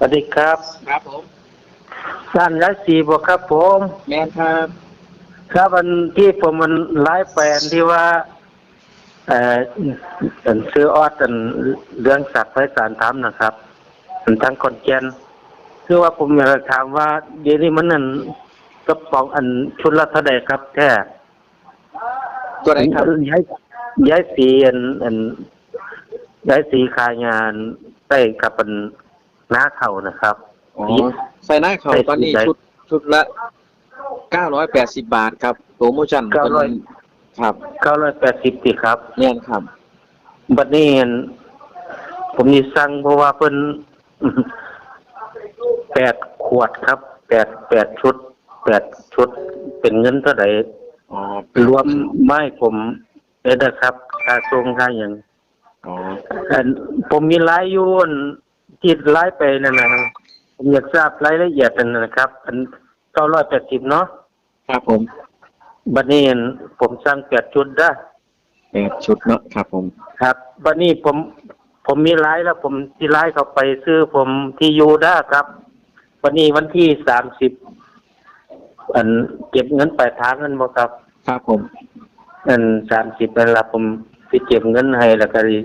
สวัสดีครับ ครับผมท่านรัชสีบอกครับผม แมนครับ ครับอันที่ผมมันไลฟ์ไปอันที่ว่า เอ่ออันซื้อออดอันเรื่องสัตว์ไพศาลทำนะครับอันทั้งคนแกนคือว่าผมอยากจะถามว่าเดี๋ยวนี้มันนั่นกระป๋องอันชุดละเท่าใดครับแค่ตัวไหนครับย้ายย้ายสีอันอันย้ายสีขายงานใต้กับอัน หน้าเข่านะครับอ๋อใส่หน้าเขาใส่ตอนนี้ใส่ชุดชุดละเก้าร้อยแปดสิบบาทครับโปรโมชั่นเก้าร้อยครับเก้าร้อยแปดสิบสิครับแมนครับ บัดนี้เห็นผมนี่สั่งเพราะว่าเพิ่นแปดขวดครับแปดแปดชุดแปดชุดเป็นเงินเท่าไหร่อ๋อรวมไม้ผมเลยนะครับค่าส่งค่าอย่างอ๋ออันผมมีรายอยูอัน ที่รายไปนั่นนะครับผมอยากทราบรายละเอียดนั่นนะครับอันเก้าร้อยแปดสิบเนาะครับผมบัดนี้เห็นผมสั่งแปดชุดได้แปดชุดเนาะครับผม ครับวันนี้ผมผมมีไลน์แล้ว ผมที่ไลน์เข้าไปซื้อผมที่ยูด้าครับวันนี้วันที่สามสิบอันเก็บเงินปลายทางเงินบ่ครับ ครับผม อันสามสิบนั่นละผมไปเก็บเงินให้แล้วก็ดิ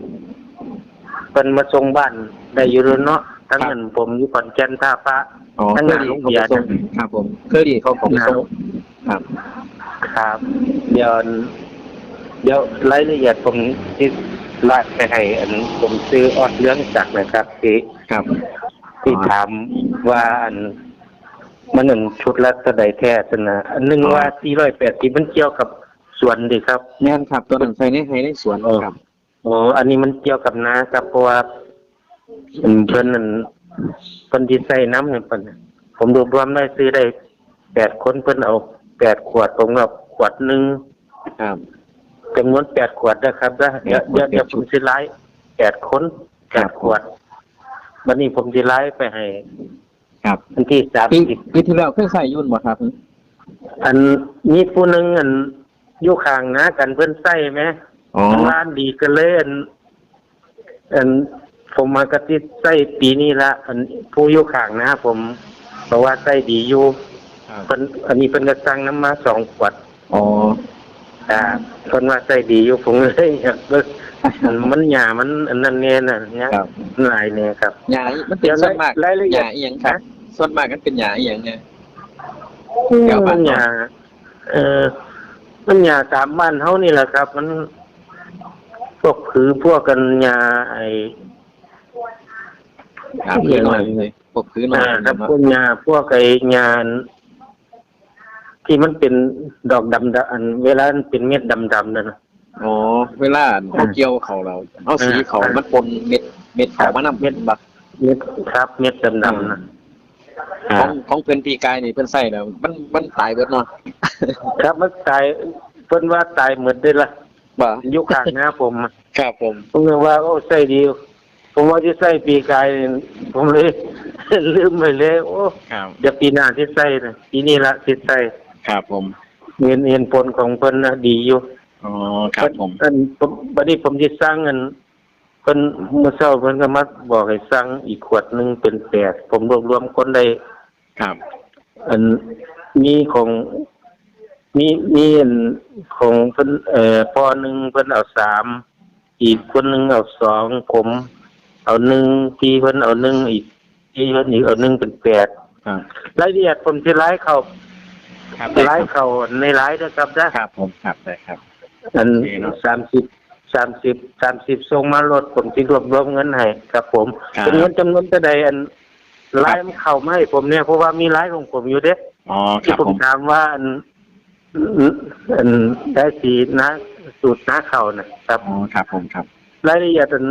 เป็นมาส่งบ้านได้อยู่แล้วเนาะทั้งนั้นผมอยู่ขอนแก่นท่าพระอ๋อทั้งเคงายนดีโรงเขาเบีไปยร์ส่งครับผมเคยดีเขาเขาไปส่งครับ ครับ เดี๋ยวเดี๋ยวรายละเอียดผมที่ไลน์ไปให้อันผมซื้อออดเรื่องจากนะครับที่ครับ ที่ถามว่าอันมันหนึ่งชุดละเท่าใดแท้สนะอันหนึ่งว่าสี่ร้อยแปดสิบมันเกี่ยวกับส่วนดีครับ แมนครับตัวนั้นใส่ในให้ในสวนเออครับ โอ้อันนี้มันเกี่ยวกับนาครับเพราะว่าอืมเพิ่นนั่นเพิ่นที่ใส่น้ำเนี่ยเพิ่นน่ะผมรวบรวมได้ซื้อได้แปดคนเพิ่นเอาแปดขวดผมเอาขวดหนึ่งครับจำนวนแปดขวดนะครับนะเดี๋ยวเดี๋ยวเดี๋ยวผมสิไล่แปดคนแปดขวดวันนี้ผมสิไล่ไปให้ครับวันที่สามปีสิบปีที่แล้วเคยใส่ยุ่นบ่ครับ อันมีผู้หนึงอันอยู่ข้างนะกันเพิ่นใส่ไหม อ๋อร้านดีกันเลยอันอันผมมากระติดใส่ปีนี้ละอันผู้อยู่ข้างนะผมเพราะว่าใส่ดีอยู่ครับ เพิ่นอันนี้เพิ่นก็สั่งน้ำมาสองขวดอ๋อ อ่าเพิ่นว่าใส่ดีอยู่ผมเลยอยากเบิ่งอันมันหยามันอันนั้นแน่น่ะเนี่ยครับมันหลายแน่ครับ หยามันเป็นส่วนมากรายละเอีหยดยาอีหยังครับฮะส่วนมากกันเป็นหยาอีหยังเนี่ยแถวบ้ามันน หยาเออมันหยาตามบ้านเฮานี่แหละครับ มัน พวกผือพวกกันหยาไอ้ครับพื้นหน่อยเลยปกพื้นหน่อยอ่าครับเนาะพวกหยาพวกไอ้หยาที่มันเป็นดอกดำๆอันเวลามันเป็นเม็ดดำๆนั่นนะอ๋อ เวลาเขาเกี่ยวเขาเราเอาสีเขาอ่ามัมันปนเม็ดเม็ดเขามานำเม็ดบักเม็ดครับ เม็ดดำๆนะของของเพิ่นปีกายนี่เพิ่นใส่แล้วมันมันตายเบิดเนาะครับมันตายเพิ่นว่าตายหมดได้ละ บ่ยุคข้างหน้าผมอะครับผม ผมเลยว่าโอ้ใส่ดี ผมว่าที่ใส่ปีกายนี่ผมเลย ลืมไปเลย โอ้ครับ เดี๋ยวปีหน้าที่ใส่นะปีนี้ละที่ใส่ครับผมเงินเงินผลของเพิ่นนะดีอยู่อ๋อครับผม อันผมบัดนี้ผมสิสร้างเงินเพิ่นเมื่อเช้าเพิ่นก็มาบอกให้สั่งอีกขวดหนึงเป็นแปดผมรวบรวมคนได้ครับ อันมีของ มีมีอันของเพิ่นเอ่อพอหนึ่งเพิ่นเอาสามอีกคนหนึงเอาสองผมเอาหนึ่งพี่เพิ่นเอาหนึ่งอีกพี่เพิ่นอีกเอาหนึ่งเป็นแปดครับรายละเอียดผมสิไลฟ์เข้าครับไลฟ์เข้าในไลฟ์นะครับนะครับผมครับได้ครับ อันโอเคเนอะสามสิบสามสิบสามสิบส่งมาลดผมสิรวบรวมเงินให้ครับผมครับ เป็นเงินจำนวนเท่าใดอันไลฟ์มันเข้ามาให้ผมเนี่ยเพราะว่ามีไลฟ์ของผมอยู่เด้ อ๋อคที่รับผมผมถามว่าอันอัน ได้สีนะสูตรน้าเขานะครับอ๋อครับผมครับรายละเอียดอัน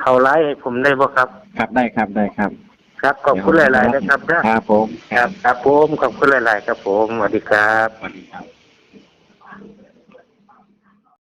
เขาไลฟ์ให้ผมได้บ่ครับ ครับได้ครับได้ครับ ครับขอบคุณหลาย ๆ นะครับนะครับผมครับ ครับผมขอบคุณหลาย ๆ ครับผมสวัสดีครับสวัสดีครับ